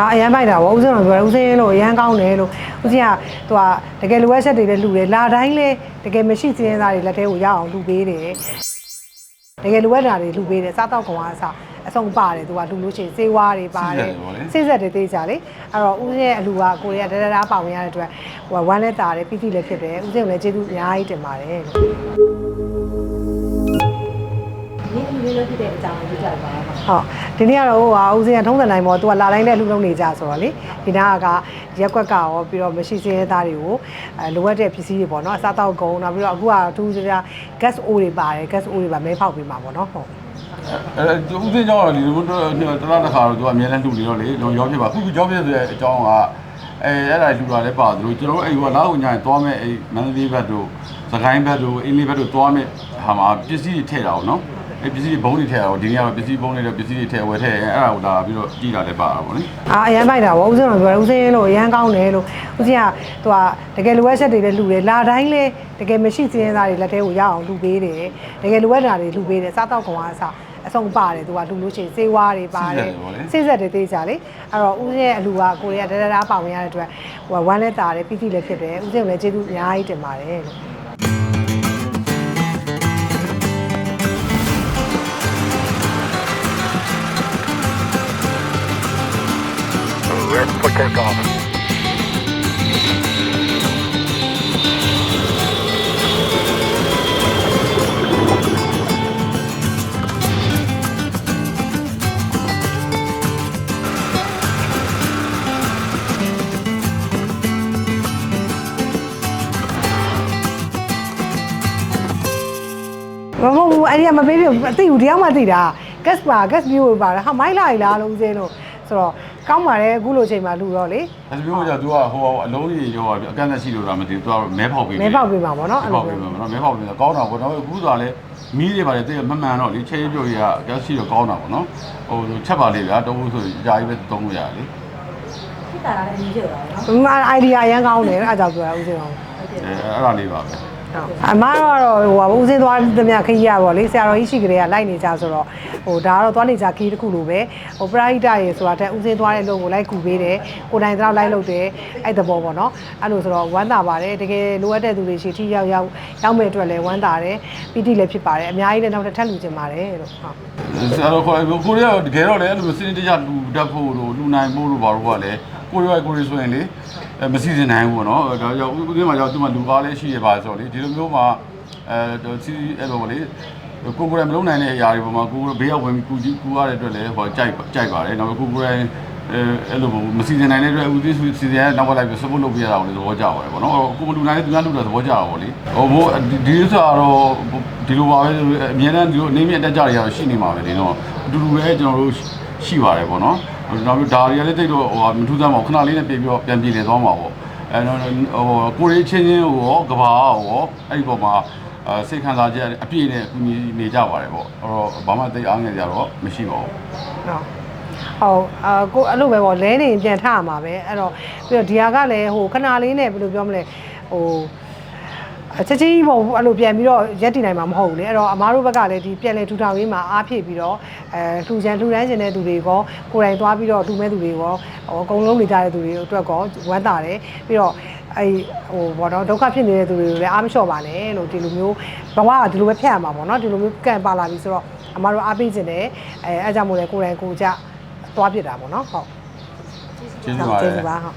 အာအရန်ပိုက်တာဗောဦးစင်းတော့ပြောတယ်ဦးစင်းလို့အရန်ကောင်းတယ်လို့ဦးစင်းကသူကတကယ်လိုအပ်ချက်တွေလည်းလူတယ်လာတိုင်းလည်းတကယ်မရှိစင်းသားတွေလက်ထဲကိုရအောင်လူပေးတယ်တကယ်လိုအပ်တာတွေလူပေးတယ်စားတော့ကောင်ကအစားအဆုံးပါတယ်သူကလူလို့ရှိရင်စေးဝါးတွေပါတယ်စိတ်ဆက်တွေသေးကြလေအဲ့တော့ဦးစင်းရဲ့အလူကကိုရီးယားတရတာပါဝင်ရတဲ့အတွက်ဟိုကဝမ်းလက်တာတယ်ပီတိလည်းဖြစ်တယ်ဦးစင်းကိုလည်းကျေးဇူးအများကြီးတင်ပါတယ်လို့ဒီအမျိုးလေးဖြစ်တဲ့အကြောင်းကိုပြောပြပါဦး ဟုတ်ဒီနေ့ကတော့ဟိုဟာဦးစင်းကထုံးစံတိုင်းပေါ့သူကလာတိုင်းနဲ့လှူလုံးနေကြဆိုတော့လေဒီနာကရက်ကွက်ကရောပြီးတော့မရှိစင်းရဲသားတွေကိုအဲလိုအပ်တဲ့ပစ္စည်းတွေပေါ့နော်အစားတောက်ကုန်နောက်ပြီးတော့အခုကသူစရာ gas O တွေပါတယ် gas O တွေပါမဲဖောက်ပေးမှာပေါ့နော်ဟုတ်အဲသူဦးစင်းကြောင်းတော့ဒီလိုမျိုးတလားတစ်ခါတော့သူကအများနဲ့လှူနေတော့လေတော့ရောဖြစ်ပါခုခုကြောဖြစ်ဆိုတဲ့အကြောင်းကအဲအဲ့ဒါလှူတာလည်းပါသလိုကျွန်တော်တို့အဲ့ဟိုလာကိုညာရင်သွားမဲ့အဲ့မန္တလေးဘက်တို့စကိုင်းဘက်တို့အင်းလေးဘက်တို့သွားမဲ့ဟာမှာပစ္စည်းတွေထည့်တာအောင်နော် အဲ့ပစ္စည်းဘုံတွေထည့်တာတော့ဒီနေ့ကတော့ပစ္စည်းဘုံတွေတော့ပစ္စည်းတွေထည့်ဝယ်ထည့်အဲ့ဒါကိုလာပြီးတော့ကြည်တာလည်းပါတာပေါ့လေအာအရန်ပိုက်တာဗောဦးစင်းတော့ပြောတယ်ဦးစင်းလို့အရန်ကောင်းတယ်လို့ဦးစင်းကသူကတကယ်လိုအပ်ချက်တွေလည်းလူတယ်လာတိုင်းလည်းတကယ်မရှိစင်းရဲသားတွေလက်ထဲကိုရအောင်လူပေးတယ်တကယ်လိုအပ်တာတွေလူပေးတယ်စားတော့ကောင်ကအစားအဆုံးပါတယ်သူကလူလို့ရှိရင်စေးဝါးတွေပါတယ်စိတ်ဆက်တွေသေးကြလေအဲ့တော့ဦးစင်းရဲ့အလူကကိုရီးယားတရတာပါဝင်ရတဲ့အတွက်ဟိုကဝမ်းလက်တာတယ်ပီတိလည်းဖြစ်တယ်ဦးစင်းကိုလည်းကျေးဇူးအများကြီးတင်ပါတယ်လို့ မမဟုတ်ဘူးအဲ့ဒီကမပေးပြဘူးအသိဘူးတရားမှသိတာ gas ပါ gas view ပါဟာမိုင်းလာလားလို့ဦးစင်းလို့ဆိုတော့ ကောင်းပါတယ်အခုလိုချိန်မှာလူတော့လေအဲ့ဒီမျိုးကသူကဟိုအလုံးကြီးရောအကန့်အသတ်ရှိလို့တော့မသိဘူးသူကမဲဖောက်ပေးမဲပေါက်ပေးမှာပေါ့နော်မဲဖောက်ပေးမှာပေါ့နော်မဲဖောက်ပေးတာကောင်းတာပေါ့နော်အခုသာလဲမီးတွေပါလေတိတ်မမှန်တော့လေချဲပြုတ်ရကက်ရှိတော့ကောင်းတာပေါ့နော်ဟိုချက်ပါလေးဗျာတုံးလို့ဆိုကြာကြီးပဲတုံးလို့ရတယ်လေဖြစ်တာလည်းအမျိုးဖြစ်သွားတယ်နော်မမ idea အရန်ကောင်းတယ်အဲ့ဒါကြောင့်ပြောတာဦးစင်းအောင် အဲအဲ့ဒါလေးပါပဲ အမကတော့ဟိုဟာဦးစင်းသွားသမျှခကြီးရပါလေဆရာတော်ကြီးရှိကလေးကလိုက်နေကြဆိုတော့ဟိုဒါကတော့သွားနေကြခကြီးတစ်ခုလိုပဲဟိုပရိဟိတရေဆိုတာတဲ့ဦးစင်းသွားတဲ့လို့ကိုလိုက်ကူပေးတယ်ကိုတိုင်တော့လိုက်လုပ်တယ်အဲ့တဘောပေါ့နော်အဲ့လိုဆိုတော့ဝမ်းသာပါတယ်တကယ်လိုအပ်တဲ့သူတွေရှိထိရောက်ရောက်ရောက်မဲ့အတွက်လည်းဝမ်းသာတယ်ပီတိလည်းဖြစ်ပါတယ်အများကြီးလည်းနောက်တစ်ထပ်လူချင်ပါတယ်လို့ဟုတ်ဆရာတော်ခေါ်ကိုရီးယားတကယ်တော့လေအဲ့လိုစနစ်တကျလူတက်ဖို့တို့လူနိုင်ဖို့တို့ဘာလို့ကလည်းကိုရီးယားကိုရီးဆိုရင်လေ အဲမစီစဉ်နိုင်ဘူးပေါ့နော်ဒါကြောင့်ဥပဒေမှာကြောင့်သူ့မှာလူကားလေးရှိရပါဆိုလေဒီလိုမျိုးမှာအဲစီအဲ့လိုလေကိုကိုယ်တိုင်မလုပ်နိုင်တဲ့အရာတွေပေါ်မှာကိုဘေးရောက်ဝင်ကူကူရတဲ့အတွက်လည်းဟောကြိုက်ကြိုက်ပါတယ်နောက်ကိုကိုယ်တိုင်အဲအဲ့လိုမစီစဉ်နိုင်တဲ့အတွက်ဦးသိစီစဉ်ရနောက်ကလိုက်ပြီး support လုပ်ပြရတာကိုလည်းသဘောကျပါတယ်ပေါ့နော်ကိုမလူနိုင်တဲ့သူများလူတွေသဘောကျတာပေါ့လေဟိုဘို့ဒီဥစ္စာတော့ဒီလိုပါပဲအမြဲတမ်းဒီလိုအနေမြင့်တက်ကြတွေကတော့ရှိနေမှာပဲလေနော်အတူတူပဲကျွန်တော်တို့ရှိပါတယ်ပေါ့နော် နောက်ပြီးဒါတွေကလည်းတိတ်တော့ဟိုမထူးဆန်းပါဘူးခဏလေးနဲ့ပြင်ပြီးတော့ပြန်ပြည်လေသွားမှာပေါ့အဲဟိုကိုရီးချင်းချင်းဟိုရောကဘာရောအဲ့ဒီပေါ်မှာအဲစိတ်ခံစားချက်အပြည့်နဲ့အကူကြီးနေကြပါတယ်ပေါ့အဲ့တော့ဘာမှသိအားငယ်ကြတော့မရှိပါဘူးဟုတ်ဟုတ်အာကိုအဲ့လိုပဲပေါ့လဲနေရင်ပြန်ထရမှာပဲအဲ့တော့ပြီးတော့ဒီဟာကလည်းဟိုခဏလေးနဲ့ဘယ်လိုပြောမလဲဟိုအ ချက်ချင်းပေါ့အဲ့လိုပြန်ပြီးတော့ရက်တည်နိုင်မှာမဟုတ်ဘူးလေအဲ့တော့အမားတို့ဘက်ကလည်းဒီပြန်လေထူထောင်ရေးမှာအားဖြည့်ပြီးတော့အဲလှူချန်လှူဒန်းကျင်တဲ့သူတွေကောကိုယ်တိုင်သွားပြီးတော့လှူမဲ့သူတွေကောဟိုအကုန်လုံးနေကြတဲ့သူတွေအတွက်ကောဝမ်းသာတယ်ပြီးတော့အဲဟိုဘောတော့ဒုက္ခဖြစ်နေတဲ့သူတွေကိုလည်းအားမလျှော့ပါနဲ့လို့ဒီလိုမျိုးဘဝကဒီလိုပဲဖျက်ရမှာပေါ့နော်ဒီလိုမျိုးကန့်ပါလာပြီဆိုတော့အမားတို့အားပေးခြင်းတယ်အဲအဲကြောင့်မို့လဲကိုယ်တိုင်ကိုယ်ကြသွားပြစ်တာပေါ့နော်ဟုတ်ကျေးဇူးပါတယ်ကျေးဇူးပါဟုတ်